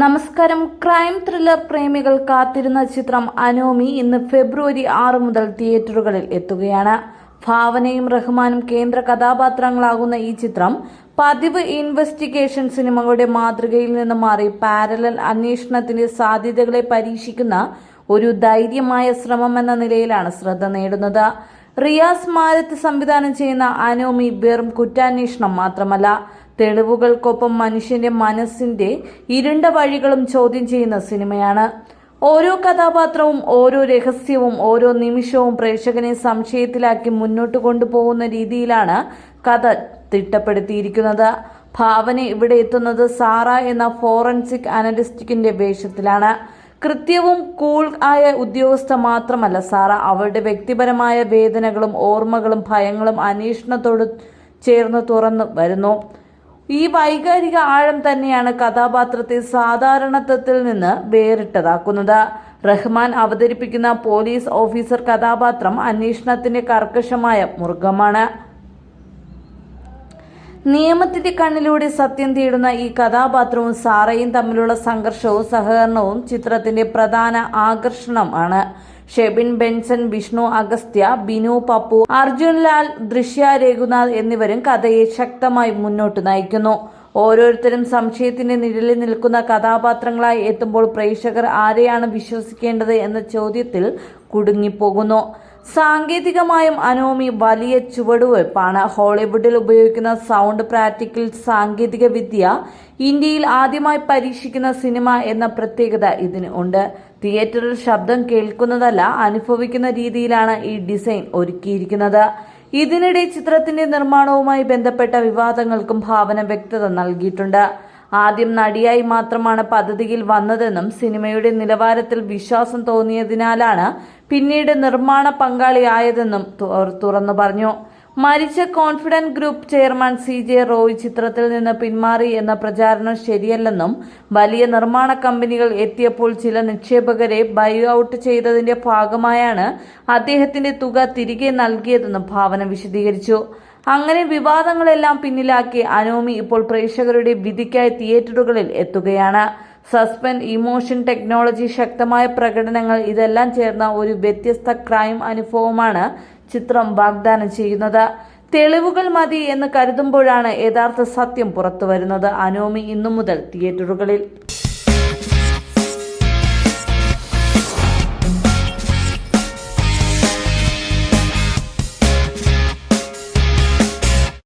നമസ്കാരം. Crime thriller പ്രേമികൾ കാത്തിരുന്ന ചിത്രം അനോമി ഇന്ന് ഫെബ്രുവരി ആറ് മുതൽ തിയേറ്ററുകളിൽ എത്തുകയാണ്. ഭാവനയും റഹ്മാനും കേന്ദ്ര കഥാപാത്രങ്ങളാകുന്ന ഈ ചിത്രം പതിവ് ഇൻവെസ്റ്റിഗേഷൻ സിനിമകളുടെ മാതൃകയിൽ നിന്ന് മാറി പാരലൽ അന്വേഷണത്തിന്റെ സാധ്യതകളെ പരീക്ഷിക്കുന്ന ഒരു ധൈര്യമായ ശ്രമം എന്ന നിലയിലാണ് ശ്രദ്ധ നേടുന്നത്. റിയാസ് മാരത്ത് സംവിധാനം ചെയ്യുന്ന അനോമി വെറും കുറ്റാന്വേഷണം മാത്രമല്ല തെളിവുകൾക്കൊപ്പം മനുഷ്യന്റെ മനസ്സിന്റെ ഇരുണ്ട വഴികളും ചോദ്യം ചെയ്യുന്ന സിനിമയാണ്. ഓരോ കഥാപാത്രവും ഓരോ രഹസ്യവും ഓരോ നിമിഷവും പ്രേക്ഷകനെ സംശയത്തിലാക്കി മുന്നോട്ട് കൊണ്ടുപോകുന്ന രീതിയിലാണ് കഥ തിട്ടപ്പെടുത്തിയിരിക്കുന്നത്. ഭാവന ഇവിടെ എത്തുന്നത് സാറ എന്ന ഫോറൻസിക് അനലിസ്റ്റിക്കിന്റെ വേഷത്തിലാണ്. കൃത്യവും കൂൾ ആയ ഉദ്യോഗസ്ഥ മാത്രമല്ല സാറ അവരുടെ വ്യക്തിപരമായ വേദനകളും ഓർമ്മകളും ഭയങ്ങളും അന്വേഷണത്തോട് ചേർന്ന് തുറന്നു വരുന്നു. ഈ വൈകാരിക ആഴം തന്നെയാണ് കഥാപാത്രത്തെ സാധാരണത്വത്തിൽ നിന്ന് വേറിട്ടതാക്കുന്നത്. റഹ്മാൻ അവതരിപ്പിക്കുന്ന പോലീസ് ഓഫീസർ കഥാപാത്രം അന്വേഷണത്തിന്റെ കർക്കശമായ മൃഗമാണ്. നിയമത്തിന്റെ കണ്ണിലൂടെ സത്യം തേടുന്ന ഈ കഥാപാത്രവും സാറയും തമ്മിലുള്ള സംഘർഷവും സഹകരണവും ചിത്രത്തിന്റെ പ്രധാന ആകർഷണമാണ് ഷെബിൻ ബെൻസൺ വിഷ്ണു അഗസ്ത്യ ബിനു പപ്പു അർജുൻ ലാൽ ദൃശ്യ രഘുനാഥ് എന്നിവരും കഥയെ ശക്തമായി മുന്നോട്ട് നയിക്കുന്നു. ഓരോരുത്തരും സംശയത്തിന്റെ നിഴലിൽ നിൽക്കുന്ന കഥാപാത്രങ്ങളായി എത്തുമ്പോൾ പ്രേക്ഷകർ ആരെയാണ് വിശ്വസിക്കേണ്ടത് എന്ന ചോദ്യത്തിൽ കുടുങ്ങിപ്പോകുന്നു. സാങ്കേതികമായും അനോമി വലിയ ചുവടുവയ്പ്പാണ്. ഹോളിവുഡിൽ ഉപയോഗിക്കുന്ന സൗണ്ട് പ്രാക്ടിക്കൽ സാങ്കേതിക വിദ്യ ഇന്ത്യയിൽ ആദ്യമായി പരീക്ഷിക്കുന്ന സിനിമ എന്ന പ്രത്യേകത ഇതിന് ഉണ്ട്. തിയേറ്ററിൽ ശബ്ദം കേൾക്കുന്നതല്ല അനുഭവിക്കുന്ന രീതിയിലാണ് ഈ ഡിസൈൻ ഒരുക്കിയിരിക്കുന്നത്. ഇതിനിടെ ചിത്രത്തിന്റെ നിർമ്മാണവുമായി ബന്ധപ്പെട്ട വിവാദങ്ങൾക്കും ഭാവന വ്യക്തത നൽകിയിട്ടുണ്ട്. ആദ്യം നടിയായി മാത്രമാണ് പദ്ധതിയിൽ വന്നതെന്നും സിനിമയുടെ നിലവാരത്തിൽ വിശ്വാസം തോന്നിയതിനാലാണ് പിന്നീട് നിർമ്മാണ പങ്കാളിയായതെന്നും തുറ- തുറന്നു പറഞ്ഞു. മരിച്ച Confident Group chairman C J Roy ചിത്രത്തിൽ നിന്ന് പിന്മാറി എന്ന പ്രചാരണം ശരിയല്ലെന്നും വലിയ നിർമ്മാണ കമ്പനികൾ എത്തിയപ്പോൾ ചില നിക്ഷേപകരെ ബൈ ഔട്ട് ചെയ്തതിന്റെ ഭാഗമായാണ് അദ്ദേഹത്തിന്റെ തുക തിരികെ നൽകിയതെന്നും ഭാവന വിശദീകരിച്ചു. അങ്ങനെ വിവാദങ്ങളെല്ലാം പിന്നിലാക്കി അനോമി ഇപ്പോൾ പ്രേക്ഷകരുടെ വിധിക്കായി തിയേറ്ററുകളിൽ എത്തുകയാണ്. സസ്പെൻസ് ഇമോഷൻ ടെക്നോളജി ശക്തമായ പ്രകടനങ്ങൾ ഇതെല്ലാം ചേർന്ന ഒരു വ്യത്യസ്ത ക്രൈം അനുഭവമാണ് ചിത്രം വാഗ്ദാനം ചെയ്യുന്നത്. തെളിവുകൾ മതി എന്ന് കരുതുമ്പോഴാണ് യഥാർത്ഥ സത്യം പുറത്തുവരുന്നത്. അനോമി ഇന്നു മുതൽ തിയേറ്ററുകളിൽ.